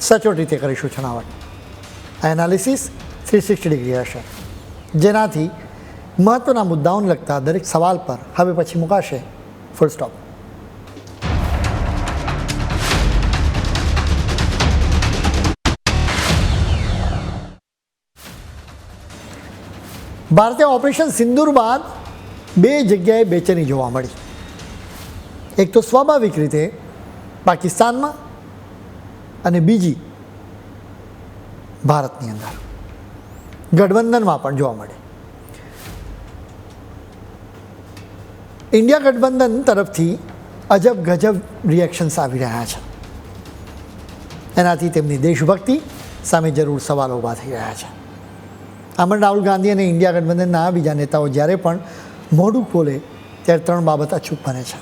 સચોટ રીતે કરીશું છણાવટ. એનાલિસિસ થ્રી સિક્સટી ડિગ્રી હશે. જેનાથી મહત્ત્વના મુદ્દાઓને લગતા દરેક સવાલ પર હવે પછી મુકાશે. ફૂલ સ્ટોપ ભારતે ઓપરેશન સિંદૂર બાદ બે જગ્યાએ બેચેની જોવા મળી. એક તો સ્વાભાવિક રીતે પાકિસ્તાનમાં અને બીજી ભારતની અંદર. ગઠબંધનમાં પણ જોવા મળે. ઇન્ડિયા ગઠબંધન તરફથી અજબ ગજબ રિએક્શન્સ આવી રહ્યા છે. એનાથી તેમની દેશભક્તિ સામે જરૂર સવાલો ઊભા થઈ રહ્યા છે. આમાં રાહુલ ગાંધી અને ઇન્ડિયા ગઠબંધનના બીજા નેતાઓ જ્યારે પણ મોઢું ખોલે, ત્યારે ત્રણ બાબત અચૂક બને છે.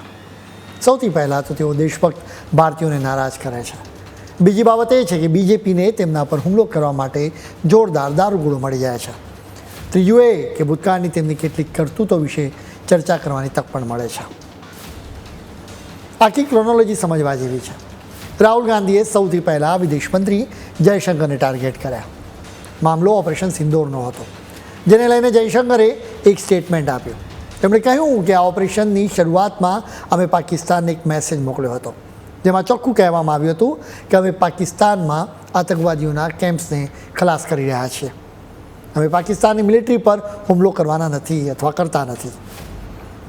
સૌથી પહેલાં તો તેઓ દેશભક્ત ભારતીયોને નારાજ કરે છે. બીજી બાબત એ છે કે બીજેપીને તેમના પર હુમલો કરવા માટે જોરદાર દારૂગોળો મળી જાય છે. ત્રીજું એ કે ભૂતકાળની તેમની કેટલીક કરતૂતો વિશે ચર્ચા કરવાની તક પણ મળે છે. આખી ક્રોનોલોજી સમજવા જેવી છે. રાહુલ ગાંધીએ સૌથી પહેલાં વિદેશ મંત્રી જયશંકરને ટાર્ગેટ કર્યા. મામલો ઓપરેશન સિંદોરનો હતો. જેને લઈને જયશંકરે એક સ્ટેટમેન્ટ આપ્યું. તેમણે કહ્યું કે આ ઓપરેશનની શરૂઆતમાં અમે પાકિસ્તાનને એક મેસેજ મોકલ્યો હતો. જેમાં ચોખ્ખું કહેવામાં આવ્યું હતું કે અમે પાકિસ્તાનમાં આતંકવાદીઓના કેમ્પ્સને ખલાસ કરી રહ્યા છીએ અમે પાકિસ્તાનની મિલિટરી પર હુમલો કરવાના નથી અથવા કરતા નથી.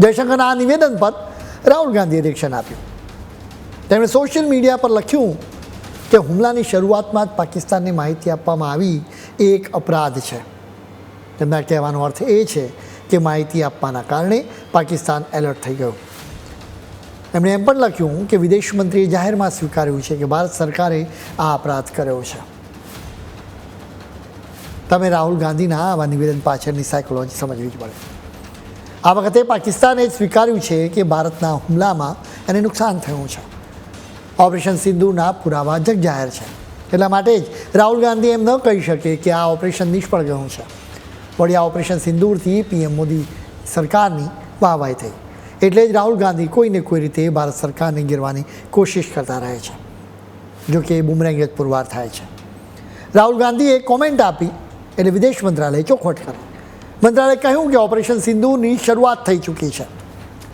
જયશંકરના આ નિવેદન પર રાહુલ ગાંધીએ રિએક્શન આપ્યું. તેમણે સોશિયલ મીડિયા પર લખ્યું કે હુમલાની શરૂઆતમાં જ પાકિસ્તાનને માહિતી આપવામાં આવી એ એક અપરાધ છે. તેમના કહેવાનો અર્થ એ છે કે માહિતી આપવાના કારણે પાકિસ્તાન એલર્ટ થઈ ગયું. એમણે એમ પણ લખ્યું કે વિદેશ મંત્રીએ જાહેરમાં સ્વીકાર્યું છે કે ભારત સરકારે આ અપરાધ કર્યો છે. તમે રાહુલ ગાંધીના આવા નિવેદન પાછળની સાયકોલોજી સમજવી જ પડે. આ વખતે પાકિસ્તાને સ્વીકાર્યું છે કે ભારતના હુમલામાં એને નુકસાન થયું છે. ઓપરેશન સિંધુના પુરાવા જગ જાહેર છે. એટલા માટે જ રાહુલ ગાંધી એમ ન કહી શકે કે આ ઓપરેશન નિષ્ફળ ગયું છે. વળી આ ઓપરેશન સિંદૂરથી પીએમ મોદી સરકારની વાહવાઈ થઈ. એટલે જ રાહુલ ગાંધી કોઈને કોઈ રીતે ભારત સરકારને ગીરવાની કોશિશ કરતા રહે છે, જો કે એ બુમરેંગ જ પુરવાર થાય છે. રાહુલ ગાંધીએ કોમેન્ટ આપી એટલે વિદેશ મંત્રાલયે ચોખવટ કરી. મંત્રાલયે કહ્યું કે ઓપરેશન સિંધુની શરૂઆત થઈ ચૂકી છે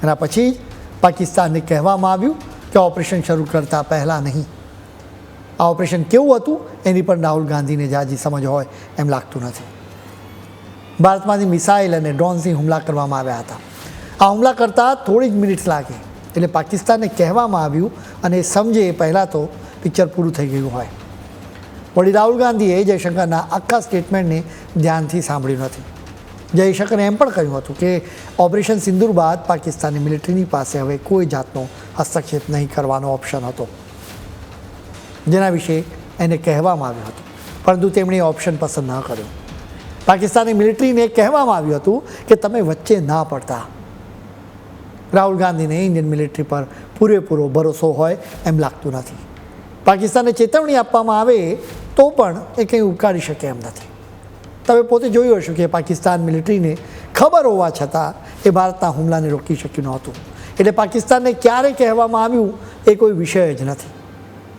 એના પછી પાકિસ્તાનને કહેવામાં આવ્યું કે ઓપરેશન શરૂ કરતાં પહેલાં નહીં. આ ઓપરેશન કેવું હતું એની પર રાહુલ ગાંધીને જાજી સમજ હોય એમ લાગતું નથી. ભારતમાંથી મિસાઇલ અને ડ્રોન્સથી હુમલા કરવામાં આવ્યા હતા. આ હુમલા કરતાં થોડી જ મિનિટ્સ લાગે. એટલે પાકિસ્તાનને કહેવામાં આવ્યું અને સમજે એ પહેલાં તો પિક્ચર પૂરું થઈ ગયું હોય. વળી રાહુલ ગાંધીએ જયશંકરના આખા સ્ટેટમેન્ટને ધ્યાનથી સાંભળ્યું નથી. જયશંકરે એમ પણ કહ્યું હતું કે, ઓપરેશન સિંદૂર બાદ પાકિસ્તાની મિલિટરીની પાસે હવે કોઈ જાતનો હસ્તક્ષેપ નહીં કરવાનો ઓપ્શન હતો. જેના વિશે એને કહેવામાં આવ્યું હતું. પરંતુ તેમણે ઓપ્શન પસંદ ન કર્યો. પાકિસ્તાની મિલિટરીને કહેવામાં આવ્યું હતું કે, તમે વચ્ચે ના પડતા. રાહુલ ગાંધીને ઇન્ડિયન મિલિટરી પર પૂરેપૂરો ભરોસો હોય એમ લાગતું નથી. પાકિસ્તાનને ચેતવણી આપવામાં આવે તો પણ એ કંઈ ઉકાળી શકે એમ નથી. તમે પોતે જોયું હશે કે પાકિસ્તાન મિલિટરીને ખબર હોવા છતાં એ ભારતના હુમલાને રોકી શક્યું નહોતું. એટલે પાકિસ્તાનને ક્યારે કહેવામાં આવ્યું એ કોઈ વિષય જ નથી.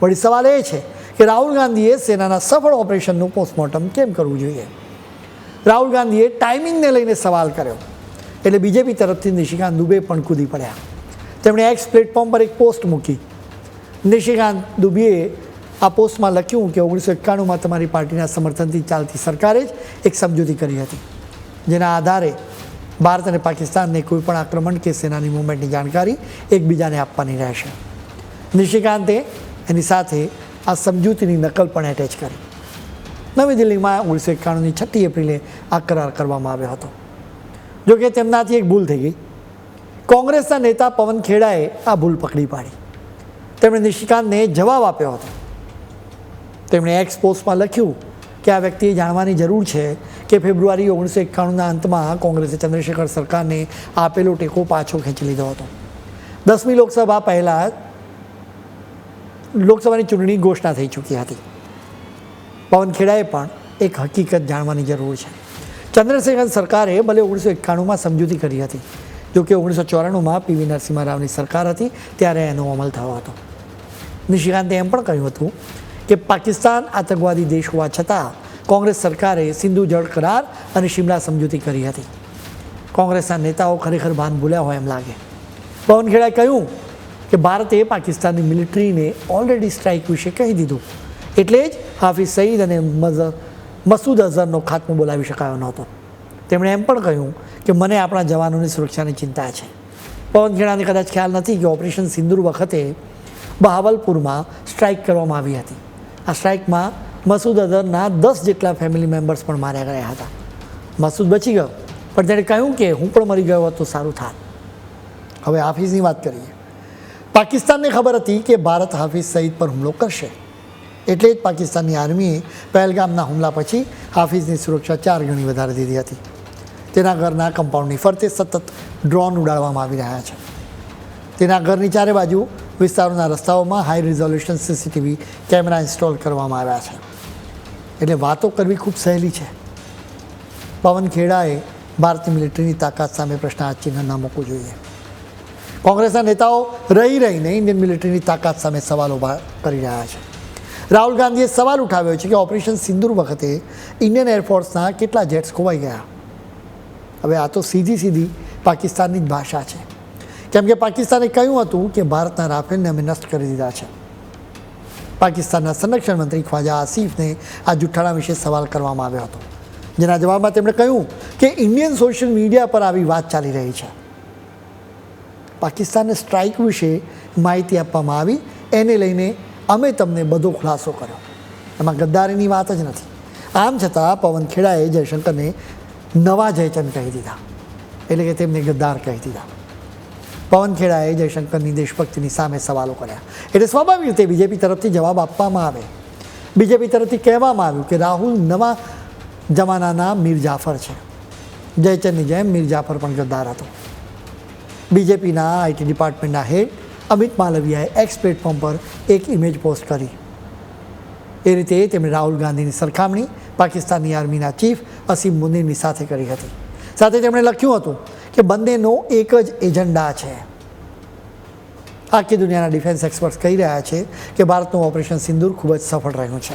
વળી સવાલ એ છે કે રાહુલ ગાંધીએ સેનાના સફળ ઓપરેશનનું પોસ્ટમોર્ટમ કેમ કરવું જોઈએ? રાહુલ ગાંધીએ ટાઈમિંગને લઈને સવાલ કર્યો. એટલે બીજેપી તરફથી નિશિકાંત દુબે પણ કૂદી પડ્યા. તેમણે એક્સ પ્લેટફોર્મ પર એક પોસ્ટ મૂકી. નિશિકાંત દુબેએ આ પોસ્ટમાં લખ્યું કે ઓગણીસો એકાણુંમાં તમારી પાર્ટીના સમર્થનથી ચાલતી સરકારે જ એક સમજૂતી કરી હતી. જેના આધારે ભારત અને પાકિસ્તાનને કોઈપણ આક્રમણ કે સેનાની મૂવમેન્ટની જાણકારી એકબીજાને આપવાની રહેશે. નિશિકાંતે એની સાથે આ સમજૂતીની નકલ પણ એટેચ કરી. નવી દિલ્હીમાં ઓગણીસો એકાણુંની છઠ્ઠી એપ્રિલે આ કરાર કરવામાં આવ્યો હતો. જોકે તેમનાથી એક ભૂલ થઈ ગઈ. કોંગ્રેસના નેતા પવન ખેડાએ આ ભૂલ પકડી પાડી. તેમણે નિશિકાંતને જવાબ આપ્યો હતો. તેમણે એક્સ પોસ્ટમાં લખ્યું કે આ વ્યક્તિએ જાણવાની જરૂર છે કે ફેબ્રુઆરી ઓગણીસો એકાણુંના અંતમાં કોંગ્રેસે ચંદ્રશેખર સરકારને આપેલો ટેકો પાછો ખેંચી લીધો હતો. દસમી લોકસભા પહેલાં લોકસભાની ચૂંટણી ઘોષણા થઈ ચૂકી હતી. પવન ખેડાએ પણ એક હકીકત જાણવાની જરૂર છે. ચંદ્રશેખર સરકારે ભલે ઓગણીસો એકાણુંમાં સમજૂતી કરી હતી જો કે ઓગણીસો ચોરાણુંમાં પીવી નરસિંહ રાવની સરકાર હતી, ત્યારે એનો અમલ થયો હતો. નિશિકાંતે એમ પણ કહ્યું હતું કે પાકિસ્તાન આતંકવાદી દેશ હોવા છતાં કોંગ્રેસ સરકારે સિંધુ જળ કરાર અને શિમલા સમજૂતી કરી હતી. કોંગ્રેસના નેતાઓ ખરેખર ભાન ભૂલ્યા હોય એમ લાગે. પવન ખેડાએ કહ્યું કે ભારતે પાકિસ્તાનની મિલિટરીને ઓલરેડી સ્ટ્રાઇક વિશે કહી દીધું. એટલે જ હાફિઝ સઈદ અને મઝ- મસૂદ અઝહરનો ખાત્મો બોલાવી શકાયો નહોતો. તેમણે એમ પણ કહ્યું કે મને આપણા જવાનોની સુરક્ષાની ચિંતા છે. પવન ખેડાને કદાચ ખ્યાલ નથી કે ઓપરેશન સિંદુર વખતે બહાવલપુરમાં સ્ટ્રાઇક કરવામાં આવી હતી. આ સ્ટ્રાઇકમાં મસૂદ અઝહરના દસ જેટલા ફેમિલી મેમ્બર્સ પણ માર્યા ગયા હતા. મસૂદ બચી ગયો, પણ તેણે કહ્યું કે હું પણ મરી ગયો હોત તો સારું થાત. હવે હાફિઝની વાત કરીએ. પાકિસ્તાનને ખબર હતી કે ભારત હાફિઝ સઈદ પર હુમલો કરશે. એટલે જ પાકિસ્તાનની આર્મીએ પહેલગામના હુમલા પછી હાફિઝની સુરક્ષા ચાર ગણી વધારી દીધી હતી. તેના ઘરના કમ્પાઉન્ડની ફરતે સતત ડ્રોન ઉડાડવામાં આવી રહ્યા છે. તેના ઘરની ચારે બાજુ વિસ્તારોના રસ્તાઓમાં high resolution CCTV camera install કરવામાં આવ્યા છે. એટલે વાતો કરવી ખૂબ સહેલી છે. પવન ખેડાએ ભારતીય મિલિટરીની તાકાત સામે પ્રશ્નાર્થ ચિહ્ન ન મૂકવું જોઈએ. કોંગ્રેસના નેતાઓ રહી રહીને ઇન્ડિયન મિલિટરીની તાકાત સામે સવાલો કરી રહ્યા છે. રાહુલ ગાંધીએ સવાલ ઉઠાવ્યો છે કે ઓપરેશન સિંદૂર વખતે ઇન્ડિયન એરફોર્સના કેટલા જેટ્સ ખોવાઈ ગયા? હવે આ તો સીધી સીધી પાકિસ્તાનની જ ભાષા છે. કેમ કે પાકિસ્તાને કહ્યું હતું કે ભારતના રાફેલને અમે નષ્ટ કરી દીધા છે. પાકિસ્તાનના સંરક્ષણ મંત્રી ખ્વાજા આસિફને આ જુઠ્ઠાણા વિશે સવાલ કરવામાં આવ્યો હતો. જેના જવાબમાં તેમણે કહ્યું કે ઇન્ડિયન સોશિયલ મીડિયા પર આવી વાત ચાલી રહી છે. પાકિસ્તાનને સ્ટ્રાઇક વિશે માહિતી આપવામાં આવી. એને લઈને અમે તમને બધો ખુલાસો કર્યો. એમાં ગદ્દારીની વાત જ નથી. આમ છતાં પવન ખેડાએ જયશંકરને નવા જયચંદ કહી દીધા. એટલે કે તેમને ગદ્દાર કહી દીધા. પવન ખેડાએ જયશંકરની દેશભક્તિની સામે સવાલો કર્યા. એટલે સ્વાભાવિક રીતે બીજેપી તરફથી જવાબ આપવામાં આવે. બીજેપી તરફથી કહેવામાં આવ્યું કે રાહુલ નવા જમાનાના મીર જાફર છે. જયચંદની જેમ મીર જાફર પણ ગદ્દાર હતો. બીજેપીના આઈટી ડિપાર્ટમેન્ટના હેડ અમિત માલવિયાએ એક્સ પ્લેટફોર્મ પર એક ઇમેજ પોસ્ટ કરી. એ રીતે તેમણે રાહુલ ગાંધીની સરખામણી, પાકિસ્તાનની આર્મીના ચીફ અસીમ મુનીરની સાથે કરી હતી. સાથે તેમણે લખ્યું હતું કે બંનેનો એક જ એજન્ડા છે. આખી દુનિયાના ડિફેન્સ એક્સપર્ટ્સ કહી રહ્યા છે કે ભારતનું ઓપરેશન સિંદૂર ખૂબ જ સફળ રહ્યું છે.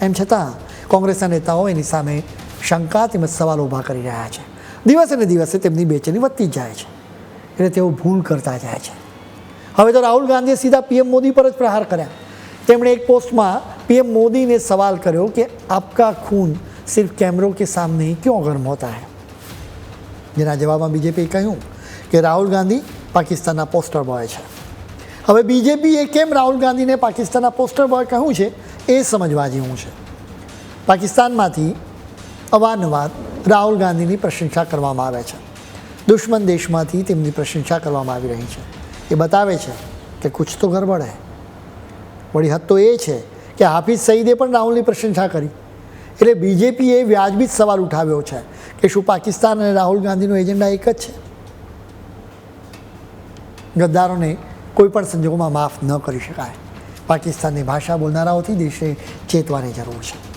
એમ છતાં, કોંગ્રેસના નેતાઓ એની સામે શંકા તેમજ સવાલ ઊભા કરી રહ્યા છે. દિવસે ને દિવસે તેમની બેચેની વધતી જ જાય છે. એટલે તેઓ ભૂલ કરતા જાય છે. હવે તો રાહુલ ગાંધીએ સીધા પીએમ મોદી પર જ પ્રહાર કર્યા. તેમણે એક પોસ્ટમાં પીએમ મોદીને સવાલ કર્યો કે આપકા ખૂન સિર્ફ કેમરો કે સામને ક્યો ગરમ હોતા હૈ? જેના જવાબમાં બીજેપીએ કહ્યું કે રાહુલ ગાંધી પાકિસ્તાનના પોસ્ટર બોય છે. હવે બીજેપીએ કેમ રાહુલ ગાંધીને પાકિસ્તાનના પોસ્ટર બોય કહ્યું છે એ સમજવા જેવું છે. પાકિસ્તાનમાંથી અવારનવાર રાહુલ ગાંધીની પ્રશંસા કરવામાં આવે છે. દુશ્મન દેશમાંથી તેમની પ્રશંસા કરવામાં આવી રહી છે. એ બતાવે છે કે કુછ તો ગરબડ હે. વળી હદ તો એ છે કે હાફિઝ સઈદે પણ રાહુલની પ્રશંસા કરી. એટલે બીજેપીએ વ્યાજબી જ સવાલ ઉઠાવ્યો છે કે શું પાકિસ્તાન અને રાહુલ ગાંધીનો એજન્ડા એક જ છે? ગદ્દારોને કોઈ પણ સંજોગોમાં માફ ન કરી શકાય. પાકિસ્તાનની ભાષા બોલનારાઓથી દેશે ચેતવાની જરૂર છે.